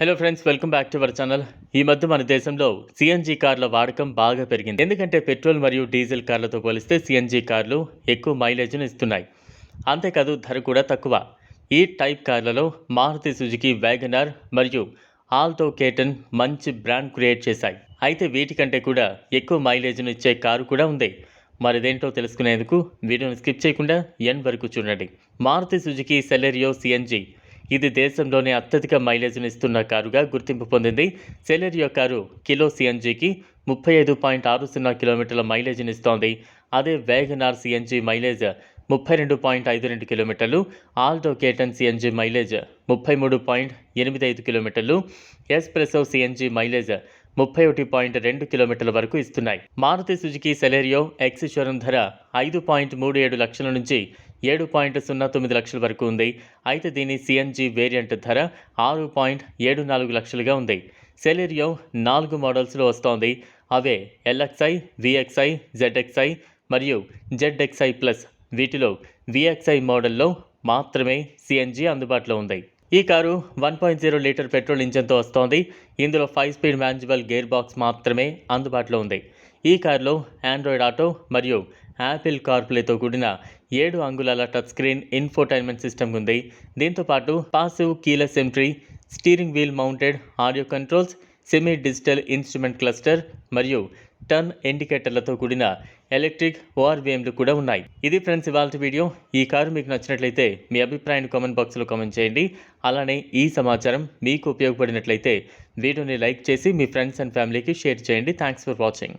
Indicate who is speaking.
Speaker 1: Hello friends welcome back to our channel ఈ మధ్య మన దేశంలో సిఎన్జీ కార్ల వాడకం బాగా పెరిగింది. ఎందుకంటే పెట్రోల్ మరియు డీజిల్ కార్లతో పోలిస్తే సిఎన్జీ కార్లు ఎక్కువ మైలేజ్ను ఇస్తున్నాయి. అంతేకాదు ధర కూడా తక్కువ. ఈ టైప్ కార్లలో మారుతి సుజుకి వ్యాగనార్ మరియు ఆల్టో కేటన్ మంచి బ్రాండ్ క్రియేట్ చేశాయి. అయితే వీటికంటే కూడా ఎక్కువ మైలేజ్ను ఇచ్చే కారు కూడా ఉంది. మరిదేంటో తెలుసుకునేందుకు వీడియోని స్కిప్ చేయకుండా ఎన్ వరకు చూడండి. మారుతి సుజుకి సెలెరియో సిఎన్జి ఇది దేశంలోనే అత్యధిక మైలేజ్ను ఇస్తున్న కారుగా గుర్తింపు పొందింది. సెలెరియో కారు కిలో సిఎన్జికి ముప్పై ఐదు పాయింట్ ఆరు సున్నా కిలోమీటర్ల మైలేజ్ని ఇస్తోంది. అదే వేగనార్ సిఎన్జి మైలేజ్ ముప్పై రెండు పాయింట్ ఐదు రెండు కిలోమీటర్లు ఆల్టో కేటన్ సిఎన్జి మైలేజ్ ముప్పై మూడు పాయింట్ ఎనిమిది ఐదు కిలోమీటర్లు ఎస్ప్రెసో సిఎన్జి మైలేజ్ ముప్పై ఒకటి పాయింట్ రెండు కిలోమీటర్ల వరకు ఇస్తున్నాయి. Maruti Suzuki Celerio X showroom ధర ఐదు పాయింట్ మూడు ఏడు లక్షల నుంచి ఏడు పాయింట్ సున్నా తొమ్మిది లక్షల వరకు ఉంది. అయితే దీని సిఎన్జి వేరియంట్ ధర ఆరు పాయింట్ ఏడు నాలుగు లక్షలుగా ఉంది. సెలెరియో నాలుగు మోడల్స్లో వస్తోంది. అవే ఎల్ఎక్స్ఐ విఎక్స్ఐ జెడ్ఎక్స్ఐ మరియు జెడ్ఎక్స్ఐ ప్లస్. వీటిలో విఎక్స్ఐ మోడల్లో మాత్రమే సిఎన్జి అందుబాటులో ఉంది. ఈ car one point zero litre petrol ఇంజన్తో వస్తోంది. ఇందులో five speed manual gear box మాత్రమే అందుబాటులో ఉంది. ఈ కారులో ఆండ్రాయిడ్ ఆటో మరియు యాపిల్ కార్ప్లేతో కూడిన ఏడు అంగుళాల టచ్ స్క్రీన్ ఇన్ఫోటైన్మెంట్ సిస్టమ్ ఉంది. దీంతో పాటు passive keyless entry steering wheel mounted audio controls semi digital instrument cluster మరియు టర్న్ ఇండికేటర్లతో కూడిన ఎలక్ట్రిక్ ఓఆర్బిఎంలు కూడా ఉన్నాయి. ఇది ఫ్రెండ్స్ ఇవాళ వీడియో. ఈ కారు మీకు నచ్చినట్లయితే మీ అభిప్రాయాన్ని కామెంట్ బాక్స్లో కామెంట్ చేయండి. అలానే ఈ సమాచారం మీకు ఉపయోగపడినట్లయితే వీడియోని లైక్ చేసి మీ ఫ్రెండ్స్ అండ్ ఫ్యామిలీకి షేర్ చేయండి. Thanks for watching.